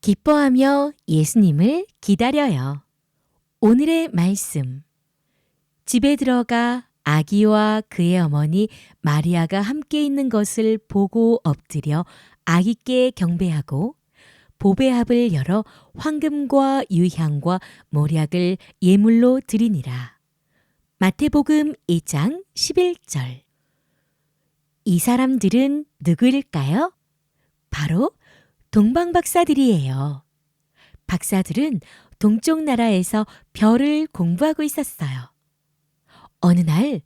기뻐하며 예수님을 기다려요. 오늘의 말씀. 집에 들어가 아기와 그의 어머니 마리아가 함께 있는 것을 보고 엎드려 아기께 경배하고 보배합을 열어 황금과 유향과 모략을 예물로 드리니라. 마태복음 2장 11절. 이 사람들은 누구일까요? 바로 동방 박사들이에요. 박사들은 동쪽 나라에서 별을 공부하고 있었어요. 어느 날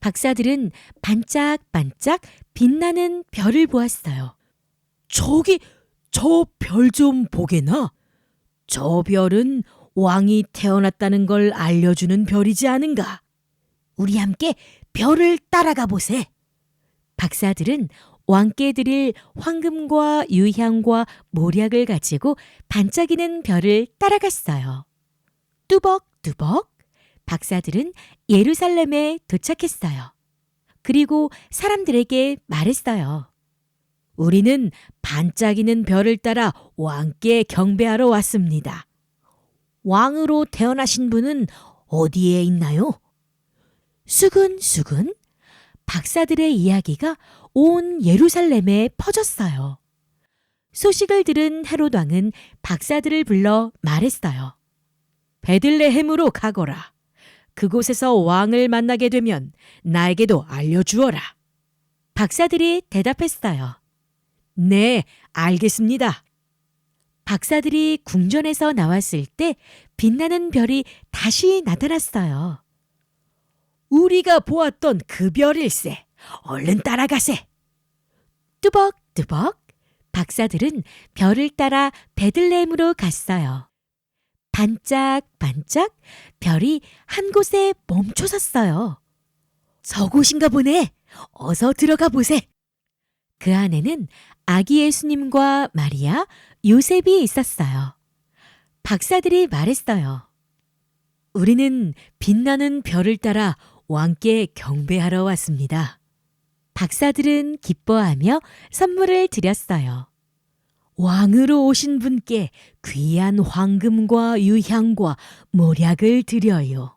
박사들은 반짝반짝 빛나는 별을 보았어요. 저기 저 별 좀 보게나. 저 별은 왕이 태어났다는 걸 알려주는 별이지 않은가? 우리 함께 별을 따라가 보세. 박사들은 왕께 드릴 황금과 유향과 모략을 가지고 반짝이는 별을 따라갔어요. 뚜벅뚜벅 박사들은 예루살렘에 도착했어요. 그리고 사람들에게 말했어요. 우리는 반짝이는 별을 따라 왕께 경배하러 왔습니다. 왕으로 태어나신 분은 어디에 있나요? 수근수근 박사들의 이야기가 온 예루살렘에 퍼졌어요. 소식을 들은 헤롯 왕은 박사들을 불러 말했어요. 베들레헴으로 가거라. 그곳에서 왕을 만나게 되면 나에게도 알려주어라. 박사들이 대답했어요. 네, 알겠습니다. 박사들이 궁전에서 나왔을 때 빛나는 별이 다시 나타났어요. 우리가 보았던 그 별일세. 얼른 따라가세. 뚜벅뚜벅 박사들은 별을 따라 베들레헴으로 갔어요. 반짝반짝 별이 한 곳에 멈춰 섰어요. 저곳인가 보네. 어서 들어가 보세. 그 안에는 아기 예수님과 마리아, 요셉이 있었어요. 박사들이 말했어요. 우리는 빛나는 별을 따라 왕께 경배하러 왔습니다. 박사들은 기뻐하며 선물을 드렸어요. 왕으로 오신 분께 귀한 황금과 유향과 모략을 드려요.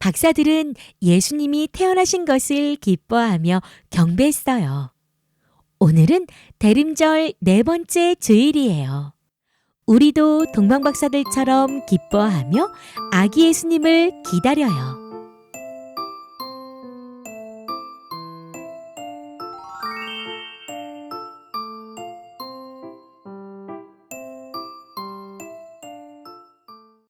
박사들은 예수님이 태어나신 것을 기뻐하며 경배했어요. 오늘은 대림절 네 번째 주일이에요. 우리도 동방박사들처럼 기뻐하며 아기 예수님을 기다려요.